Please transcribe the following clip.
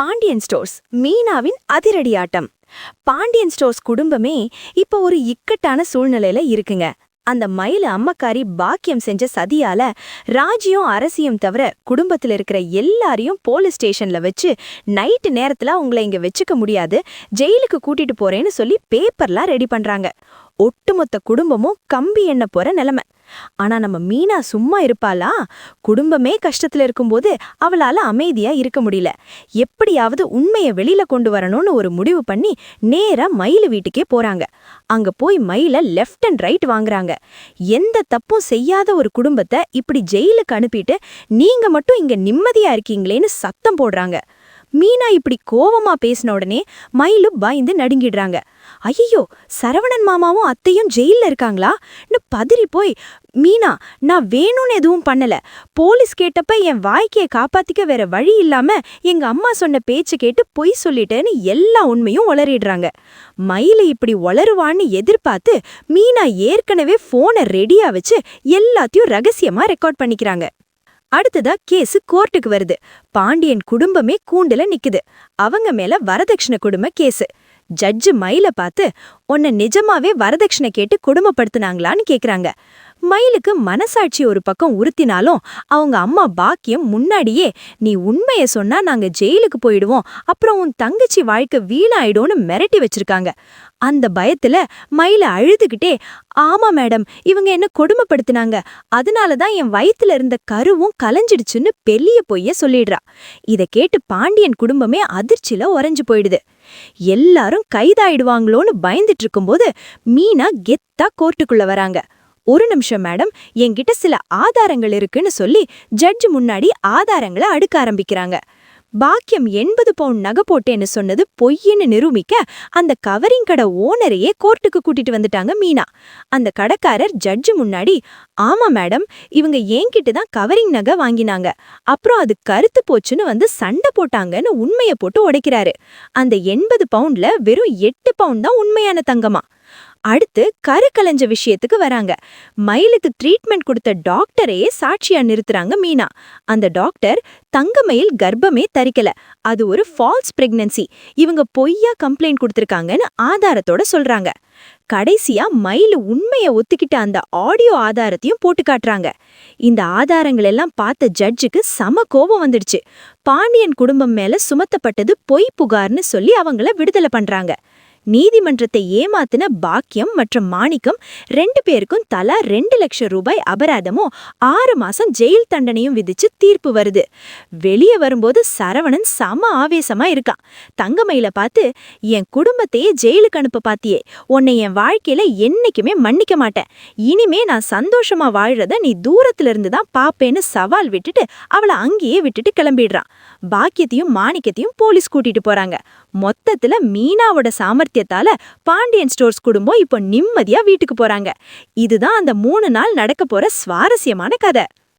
Pandian stores மீனாவின் அதிரடி ஆட்டம் Pandian stores குடும்பமே இப்போ ஒரு இக்கட்டான சூழ்நிலையில இருக்குங்க. அந்த மயில அம்மக்காரி பாக்கியம் செஞ்ச சதியால ராஜியும் அரசியும் தவிர குடும்பத்தில் இருக்கிற எல்லாரையும் போலீஸ் ஸ்டேஷன்ல வச்சு நைட்டு நேரத்துல அவங்கள இங்க வச்சுக்க முடியாது. ஜெயிலுக்கு கூட்டிட்டு போறேன்னு சொல்லி பேப்பர்லாம் ரெடி பண்றாங்க. ஒட்டுமொத்த குடும்பமும் கம்பி எண்ண போற நிலைமை. ஆனா நம்ம மீனா சும்மா இருப்பாளா? குடும்பமே கஷ்டத்துல இருக்கும்போது அவளால அமைதியா இருக்க முடியல. எப்படியாவது உண்மைய வெளியில கொண்டு வரணும்னு ஒரு முடிவு பண்ணி நேரா மயிலு வீட்டுக்கே போறாங்க. அங்க போய் மயில லெஃப்ட் அண்ட் ரைட் வாங்குறாங்க. எந்த தப்பும் செய்யாத ஒரு குடும்பத்தை இப்படி ஜெயிலுக்கு அனுப்பிட்டு நீங்க மட்டும் இங்க நிம்மதியா இருக்கீங்களேன்னு சத்தம் போடுறாங்க. மீனா இப்படி கோவமா பேசின உடனே மயிலு பயந்து நடுங்கிடுறாங்க. ஐயோ சரவணன் மாமாவும் அத்தையும் ஜெயில்ல இருக்காங்களா? பதறி போய் மீனா நான் வேணும்னு எதுவும் பண்ணல. போலீஸ் கேட்டப்ப என் வாய்க்கையை காப்பாத்திக்க வேற வழி இல்லாம எங்க அம்மா சொன்ன பேச்சு கேட்டு பொய் சொல்லிட்டேன்னு எல்லா உண்மையும் உளறிடுறாங்க. மயில இப்படி உளருவான்னு எதிர்பார்த்து மீனா ஏற்கனவே போனை ரெடியா வச்சு எல்லாத்தையும் ரகசியமா ரெக்கார்ட் பண்ணிக்கிறாங்க. அடுத்ததா கேஸ் கோர்ட்டுக்கு வருது. பாண்டியன் குடும்பமே கூண்டுல நிக்குது. அவங்க மேல வரதட்சணை குடும்ப கேஸ். ஜட்ஜு மயில பார்த்து உன்னை நிஜமாவே வரதட்சணை கேட்டு குடும்பப்படுத்துனாங்களான்னு கேக்குறாங்க. மயிலுக்கு மனசாட்சி ஒரு பக்கம் உறுத்தினாலும் அவங்க அம்மா பாக்கியம் முன்னாடியே நீ உண்மைய சொன்னா நாங்க ஜெயிலுக்கு போயிடுவோம். அப்புறம் உன் தங்கச்சி வாழ்க்கை வீணாயிடும்னு மிரட்டி வச்சிருக்காங்க. அந்த பயத்துல மயில அழுதுகிட்டே ஆமா மேடம் இவங்க என்ன கொடுமைப்படுத்தினாங்க. அதனால தான் என் வயித்துல இருந்த கருவும் கலைஞ்சிடுச்சுன்னு பெரிய பொய்ய சொல்லிடுறா. இத கேட்டு பாண்டியன் குடும்பமே அதிர்ச்சியில உறைஞ்சு போயிடுது. எல்லாரும் கைதாயிடுவாங்களோன்னு பயந்துட்டு இருக்கும்போது மீனா கெத்தா கோர்ட்டுக்குள்ள வராங்க. ஒரு நிமிஷம் மேடம் என்கிட்ட சில ஆதாரங்கள் இருக்குன்னு சொல்லி ஜட்ஜ் முன்னாடி ஆதாரங்களை அடுக்க ஆரம்பிக்கிறாங்க. பாக்கியம் எண்பது பவுண்ட் நகை போட்டேன்னு சொன்னது பொய்ன்னு நிரூபிக்க அந்த கவரிங் கடை ஓனரையே கோர்ட்டுக்கு கூட்டிட்டு வந்துட்டாங்க மீனா. அந்த கடைக்காரர் ஜட்ஜு முன்னாடி ஆமா மேடம் இவங்க என்கிட்ட தான் கவரிங் நகை வாங்கினாங்க. அப்புறம் அது கருத்து போச்சுன்னு வந்து சண்டை போட்டாங்கன்னு உண்மைய போட்டு உடைக்கிறாரு. அந்த எண்பது பவுண்ட்ல வெறும் எட்டு பவுண்ட் தான் உண்மையான தங்கமா. அடுத்து கரு கலைஞ்ச விஷயத்துக்கு வராங்க. மயிலுக்கு ட்ரீட்மெண்ட் கொடுத்த டாக்டரையே சாட்சியா நிறுத்துறாங்க மீனா. அந்த டாக்டர் தங்கமயில் கர்ப்பமே தரிக்கல. அது ஒரு ஃபால்ஸ் பிரெக்னன்சி இவங்க பொய்யா கம்ப்ளைண்ட் கொடுத்துருக்காங்கன்னு ஆதாரத்தோட சொல்றாங்க. கடைசியா மயில் உண்மைய ஒத்துக்கிட்ட அந்த ஆடியோ ஆதாரத்தையும் போட்டு காட்டுறாங்க. இந்த ஆதாரங்கள் எல்லாம் பார்த்த ஜட்ஜுக்கு சம கோபம் வந்துடுச்சு. பாண்டியன் குடும்பம் மேல சுமத்தப்பட்டது பொய் புகார்னு சொல்லி அவங்கள விடுதலை பண்றாங்க. நீதிமன்றத்தை ஏமாத்தின பாக்கியம் மற்றும் மாணிக்கம் ரெண்டு பேருக்கும் தலா ரெண்டு லட்சம் ரூபாய் அபராதமும் ஆறு மாசம் ஜெயில் தண்டனையும் விதிச்சு தீர்ப்பு வருது. வெளியே வரும்போது சரவணன் சம ஆவேசமா இருக்கான். தங்கமயில பார்த்து என் குடும்பத்தையே ஜெயிலுக்கு அனுப்ப பாத்தியே. உன்னை என் வாழ்க்கையில என்னைக்குமே மன்னிக்க மாட்டேன். இனிமே நான் சந்தோஷமா வாழ்றத நீ தூரத்துல இருந்து தான் பாப்பேன்னு சவால் விட்டுட்டு அவளை அங்கேயே விட்டுட்டு கிளம்பிடுறான். பாக்கியத்தையும் மாணிக்கத்தையும் போலீஸ் கூட்டிட்டு போறாங்க. மொத்தத்துல மீனாவோட சாமர்த்தியத்தால பாண்டியன் ஸ்டோர்ஸ் குடும்பம் இப்போ நிம்மதியா வீட்டுக்கு போறாங்க. இதுதான் அந்த மூணு நாள் நடக்க போற சுவாரஸ்யமான கதை.